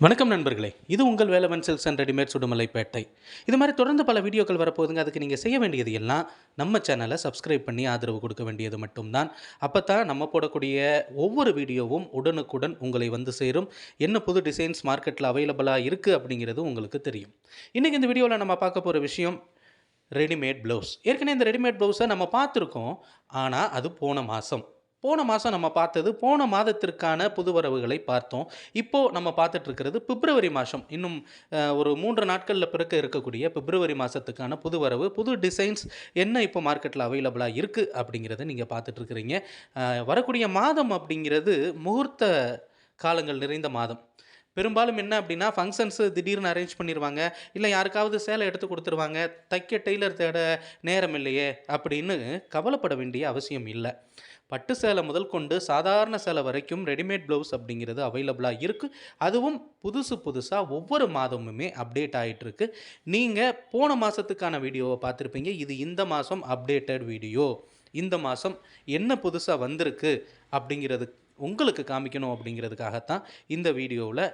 வணக்கம் நண்பர்களே. இது உங்கள் Velavan silks and readymade Udumalaipettai. இது மாதிரி தொடர்ந்து பல வீடியோக்கள் வரப்போகுதுங்க. அதுக்கு நீங்கள் செய்ய வேண்டியது எல்லாம் நம்ம சேனலை சப்ஸ்கிரைப் பண்ணி ஆதரவு கொடுக்க வேண்டியது மட்டும்தான். அப்போ தான் நம்ம போடக்கூடிய ஒவ்வொரு வீடியோவும் உடனுக்குடன் உங்களை வந்து சேரும். என்ன புது டிசைன்ஸ் மார்க்கெட்டில் அவைலபிளாக இருக்குது அப்படிங்கிறது உங்களுக்கு தெரியும். இன்றைக்கி இந்த வீடியோவில் நம்ம பார்க்க போகிற விஷயம் ரெடிமேட் ப்ளவுஸ் ஏற்கனவே இந்த ரெடிமேட் ப்ளவுஸை நம்ம பார்த்துருக்கோம். ஆனால் அது போன மாதம் போன மாதம் நம்ம பார்த்தது போன மாதத்திற்கான புதுவரவுகளை பார்த்தோம். இப்போது நம்ம பார்த்துட்ருக்கிறது பிப்ரவரி மாதம் இன்னும் ஒரு மூன்று நாட்களில் பிறக்க இருக்கக்கூடிய பிப்ரவரி மாதத்துக்கான புதுவரவு புது டிசைன்ஸ் என்ன இப்போ மார்க்கெட்டில் அவைலபிளாக இருக்குது அப்படிங்கிறத நீங்கள் பார்த்துட்ருக்குறீங்க வரக்கூடிய மாதம் அப்படிங்கிறது முகூர்த்த காலங்கள் நிறைந்த மாதம். பெரும்பாலும் என்ன அப்படின்னா ஃபங்க்ஷன்ஸு திடீர்னு அரேஞ்ச் பண்ணிடுவாங்க இல்லை யாருக்காவது சேலை எடுத்து கொடுத்துருவாங்க. தைக்க டெய்லர் தேட நேரம் இல்லையே அப்படின்னு கவலைப்பட வேண்டிய அவசியம் இல்லை. பட்டு சேலை முதல் கொண்டு சாதாரண சேலை வரைக்கும் ரெடிமேட் ப்ளவுஸ் அப்படிங்கிறது அவைலபிளாக இருக்குது அதுவும் புதுசு புதுசாக ஒவ்வொரு மாதமுமே அப்டேட் ஆகிட்டுருக்கு நீங்கள் போன மாதத்துக்கான வீடியோவை பார்த்துருப்பீங்க. இது இந்த மாதம் அப்டேட்டட் வீடியோ இந்த மாதம் என்ன புதுசாக வந்திருக்கு அப்படிங்கிறது உங்களுக்கு காமிக்கணும் அப்படிங்கிறதுக்காகத்தான் இந்த வீடியோவில்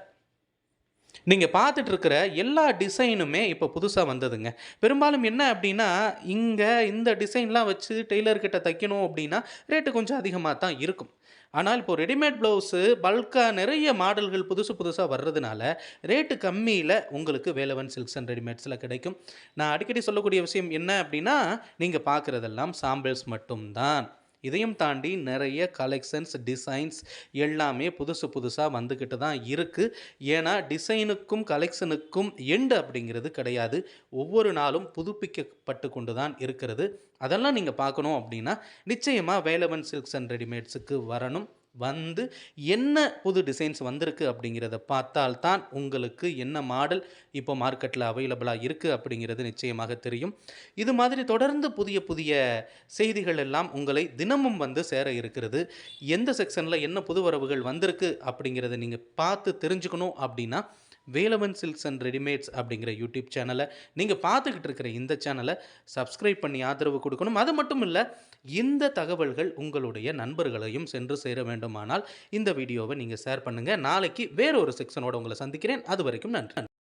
நீங்கள் பார்த்துட்டு இருக்கிற எல்லா டிசைனுமே இப்போ புதுசாக வந்ததுங்க. பெரும்பாலும் என்ன அப்படின்னா இங்கே இந்த டிசைன்லாம் வச்சு டெய்லர்கிட்ட தைக்கணும் அப்படின்னா ரேட்டு கொஞ்சம் அதிகமாக தான் இருக்கும். ஆனால் இப்போது ரெடிமேட் ப்ளவுஸு பல்காக நிறைய மாடல்கள் புதுசு புதுசாக வர்றதுனால ரேட்டு கம்மியில் உங்களுக்கு வேலவன் சில்க்ஸ் அண்ட் ரெடிமேட்ஸில் கிடைக்கும். நான் அடிக்கடி சொல்லக்கூடிய விஷயம் என்ன அப்படின்னா நீங்கள் பார்க்குறதெல்லாம் சாம்பிள்ஸ் மட்டும்தான். இதையும் தாண்டி நிறைய கலெக்ஷன்ஸ் டிசைன்ஸ் எல்லாமே புதுசு புதுசாக வந்துக்கிட்டு தான் இருக்குது ஏன்னா டிசைனுக்கும் கலெக்ஷனுக்கும் எண்டு அப்படிங்கிறது கிடையாது. ஒவ்வொரு நாளும் புதுப்பிக்கப்பட்டு கொண்டு தான் இருக்கிறது. அதெல்லாம் நீங்கள் பார்க்கணும் அப்படின்னா நிச்சயமாக வேலவன் சில்க்ஸ் அண்ட் ரெடிமேட்ஸுக்கு வரணும். வந்து என்ன புது டிசைன்ஸ் வந்திருக்கு அப்படிங்கிறத பார்த்தால்தான் உங்களுக்கு என்ன மாடல் இப்போ மார்க்கெட்டில் அவைலபிளாக இருக்குது அப்படிங்கிறது நிச்சயமாக தெரியும். இது மாதிரி தொடர்ந்து புதிய புதிய செய்திகள் எல்லாம் உங்களை தினமும் வந்து சேர இருக்கிறது. எந்த செக்ஷனில் என்ன புது வரவுகள் வந்திருக்கு அப்படிங்கிறத நீங்கள் பார்த்து தெரிஞ்சுக்கணும் அப்படின்னா வேலவன் சில்க்ஸ் அண்ட் ரெடிமேட்ஸ் அப்படிங்கிற யூடியூப் சேனலை நீங்கள் பார்த்துக்கிட்டு இருக்கிற இந்த சேனலை சப்ஸ்கிரைப் பண்ணி ஆதரவு கொடுக்கணும். அது மட்டும் இல்லை இந்த தகவல்கள் உங்களுடைய நண்பர்களையும் சென்று சேர வேண்டுமானால் இந்த வீடியோவை நீங்கள் ஷேர் பண்ணுங்கள் நாளைக்கு வேறொரு செக்ஷனோட உங்களை சந்திக்கிறேன். அது வரைக்கும் நன்றி.